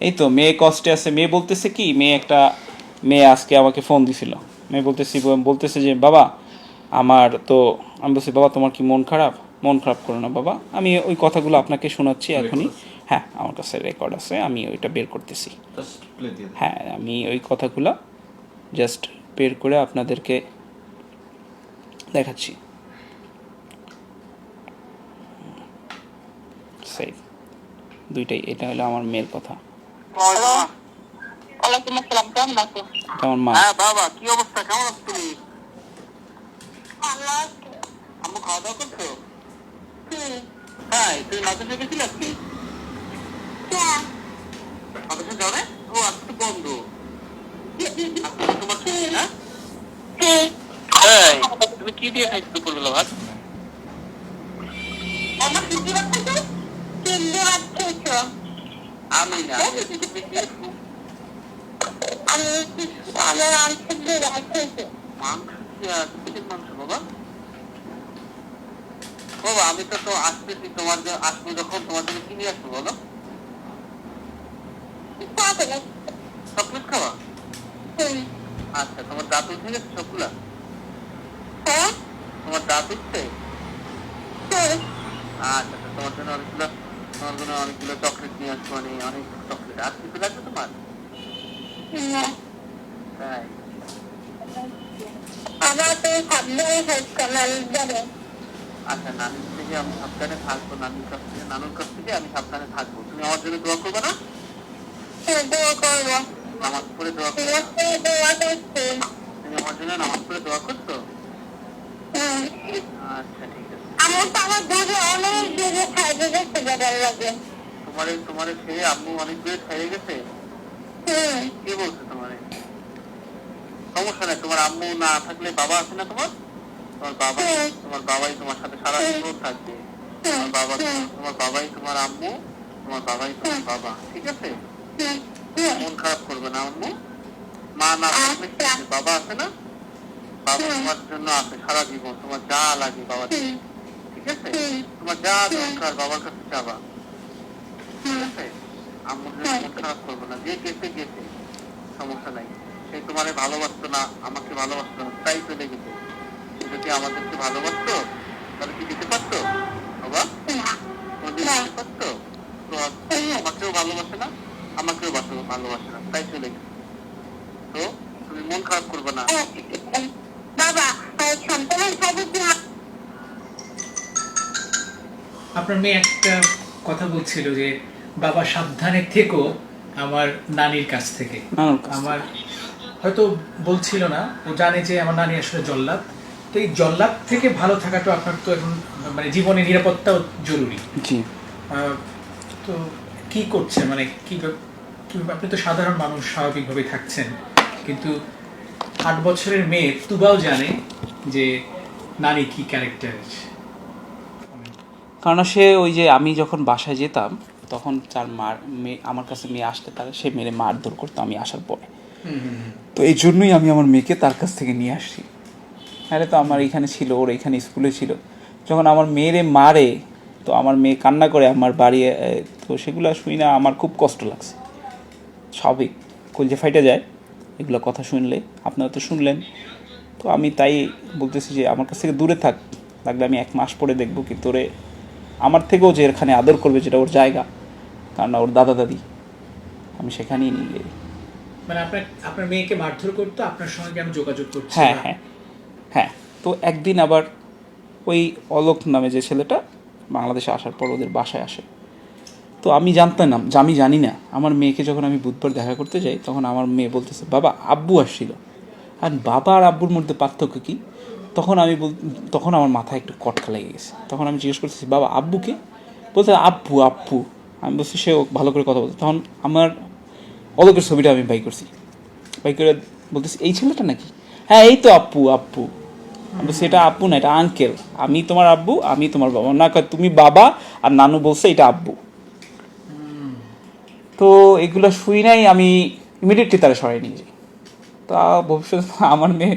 এই তো মেয়ে কষ্টে আছে। মেয়ে বলতেছে কি মেয়ে একটা মেয়ে আজকে আমাকে ফোন দিছিল। মেয়ে বলতেছি বলতেছে যে বাবা আমার তো আমি বলছি বাবা তোমার কি মন খারাপ? মন খারাপ করো না বাবা। আমি ওই কথাগুলো আপনাকে শোনাচ্ছি এখনই। হ্যাঁ আমার কাছে রেকর্ড আছে। আমি ওইটা বের করতেছি। হ্যাঁ আমি ওই কথাগুলো জাস্ট বের করে আপনাদেরকে দেখাচ্ছি। সেই দুইটাই এটা হলো আমার মেয়ের কথা। ওয়ালাইকুম আসসালাম কেমন আছো মা হ্যাঁ বাবা কি অবস্থা? কেমন আছো তুমি? আম্মু খাওয়া দাওয়া করছ? হ্যাঁ তুই মাদ্রাসা গেছিলি আজকে? মাদ্রাসা যাও না ও আজকে তো বন্ধ। তোমার ছুটি, হ্যাঁ? তুমি কি দিয়ে খাইছো দুপুরবেলা ভাত আমার দিদি বাচ্চাকে তিনটে আমি বাবা তো তো আসতেছি তোমার যে- আসব যখন তোমার জন্য কিনে আসব বলো চকলেট খাওয়া আচ্ছা তোমার দাঁত উঠে গেছে সবগুলা হ্যাঁ তোমার দাঁত উঠছে আচ্ছা আচ্ছা তোমার জন্য অনেকগুলো তোমার জন্য অনেকগুলো চকলেট নিয়ে আসব মানে অনেক চকলেট আর কিছু লাগবে তোমার? তাই। আমার তো সামনে হচ্ছে আমি যাব আচ্ছা নানির থেকে আমি সাবধানে থাকব। নানির কাছ থেকে নানুর কাছ থেকে আমি সাবধানে থাকব। তুমি আমার জন্য দোয়া করবে না? দোয়া করব। নামাজ পড়ে দোয়া করছি। তুমি আমার জন্য নামাজ পড়ে দোয়া করছ? হুম। আচ্ছা ঠিক আছে। তোমার তোমার অনেক গেছে? কে বলছে তোমার? সমস্যা নাই তোমার আম্মু না থাকলে বাবা আছে না তোমার? তোমার বাবা তোমার বাবাই তোমার সাথে সারা জীবন থাকবে। তোমার বাবা তোমার বাবাই তোমার আম্মু তোমার বাবাই তোমার বাবা ঠিক আছে? মন খারাপ করবে না আম্মু। মা না থাকলে বাবা আছে না? বাবা তোমার জন্য আছে সারা জীবন তোমার যা লাগে বাবা তোমার যা বাবার কাছে গেছে সমস্যা নাই সে তোমারে ভালোবাসতো না আমাকে ভালোবাসতো না তাই চলে গেছে যদি আমাদেরকে ভালোবাসতো তাহলে কি দিতে পারতো বাবা পারতো তো আমাকেও ভালোবাসে না আমাকেও বাসো- ভালোবাসে না তাই চলে গেছে তো তুমি মন খারাপ করবে না বাবা সন্তানের কি আপনার মেয়ে একটা কথা বলছিল যে বাবা সাবধানে থেকো আমার নানির কাছ থেকে। আমার হয়তো বলছিল না ও জানে যে আমার নানি আসলে জল্লাদ। তো এই জল্লাদ থেকে ভালো থাকাটা আপনার তো এখন মানে জীবনে নিরাপত্তাও জরুরি। তো কি করছে মানে কি আপনি তো সাধারণ মানুষ স্বাভাবিকভাবে থাকছেন। কিন্তু আট বছরের মেয়ে তুবাও জানে যে নানি কি ক্যারেক্টার কারণ সে ওই যে আমি যখন বাসায় যেতাম, তখন তার মার মেয়ে, আমার কাছে মেয়ে আসতে তার, সে মেরে মার মারধর করতো আমি আসার পরে। তো এই জন্যই আমি আমার মেয়েকে তার কাছ থেকে নিয়ে আসছি আরে তো আমার এখানে ছিল, ওর এখানে স্কুলে ছিল। যখন আমার মেয়েরে মারে, তো আমার মেয়ে কান্না করে আমার বাড়ি তো সেগুলো শুই না আমার খুব কষ্ট লাগছে। স্বাভাবিক। কলজে ফাইটে যায়, এগুলো কথা শুনলে, আপনারা তো শুনলেন। তো আমি তাই বলতেছি যে, আমার কাছ থেকে দূরে থাক, লাগলে আমি এক মাস পরে দেখব কি তোরে আমার থেকেও যে এখানে আদর করবে যেটা ওর জায়গা কারণ ওর দাদা দাদি আমি সেখানেই নিয়ে যাই মানে আপনার আপনার মেয়েকে মারধর করতো আপনার সঙ্গে কেন যোগাযোগ করছে হ্যাঁ হ্যাঁ হ্যাঁ তো একদিন আবার ওই অলোক নামে যে ছেলেটা বাংলাদেশে আসার পর ওদের বাসায় আসে। তো আমি জানতাম না যে আমি জানি না আমার মেয়েকে যখন আমি বুধবার দেখা করতে যাই তখন আমার মেয়ে বলতেছে বাবা আব্বু আসছিল। আর বাবা আর আব্বুর মধ্যে পার্থক্য কী? তখন আমি বল, তখন আমার মাথায় একটু কটকা লেগে গেছে। তখন আমি জিজ্ঞেস করতেছি, বাবা, আব্বুকে? বলতে আব্বু আব্বু। আমি বলছি, সে ভালো করে কথা বলছে। তখন আমার অলোকের ছবিটা আমি বাই করছি। বাই করে বলতেছি, এই ছেলেটা নাকি? হ্যাঁ এই তো আপ্পু আপ্পু আমি বলছি, এটা আপ্পু না, এটা আঙ্কেল আমি তোমার আব্বু, আমি তোমার বাবা। না তুমি বাবা আর নানু বলছে এটা আব্বু। তো এগুলো শুই নাই, আমি ইমিডিয়েটলি তারা সরাই নিয়ে যাই। তা ভবিষ্যতে আমার মেয়ে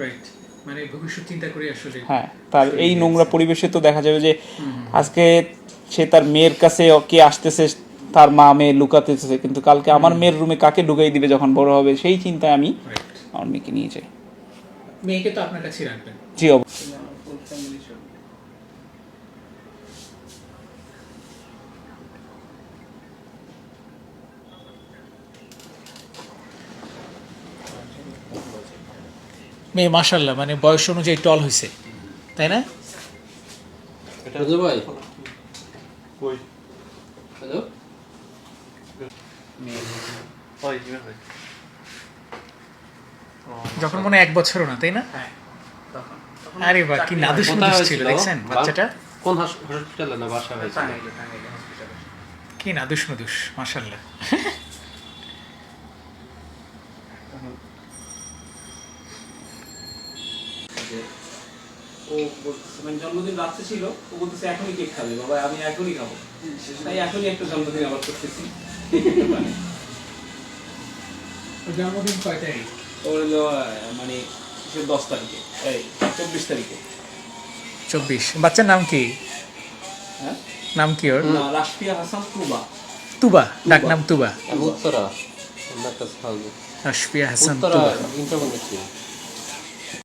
রাইট মানে ভবিষ্যৎ চিন্তা করে আসলে হ্যাঁ তার এই নোংরা পরিবেশে তো দেখা যাবে যে আজকে সে তার মেয়ের কাছে কে আসতেছে তার মা মেয়ে লুকাতেছে কিন্তু কালকে আমার মেয়ের রুমে কাকে ঢুকাই দিবে যখন বড় হবে সেই চিন্তায় আমি আমার মেয়েকে নিয়ে যাই। মেয়েকে তো আপনার কাছেই রাখবেন। জি অবশ্যই। মেয়ে মাশাল্লাহ মানে বয়স অনুযায়ী টল হয়েছে তাই না? যখন মনে এক বছরও না তাই না? আরে বা কি নাদুস কোথায় নুদুস ছিল? দেখছেন বাচ্চাটা? কোন হাস- হসপিটালে না বাসা হয়েছিল? কি নাদুস নুদুস মাশাল্লাহ ও বলতেছে মানে জন্মদিন রাত্রে ছিল ও বলতেছে এখনই কেক খাবে বাবা আমি এখনই খাব। তাই এখনই একটা জন্মদিন আবার করতেছি। জন্মদিন কয় তারিখ? ওর মানে সে দশ তারিখে এই চব্বিশ তারিখে। চব্বিশ। বাচ্চার নাম কি? হ্যাঁ? নাম কি ওর? রাশফিয়া হাসান তুবা। তুবা ডাক নাম তুবা। উত্তরা রাশফিয়া হাসান তুবা।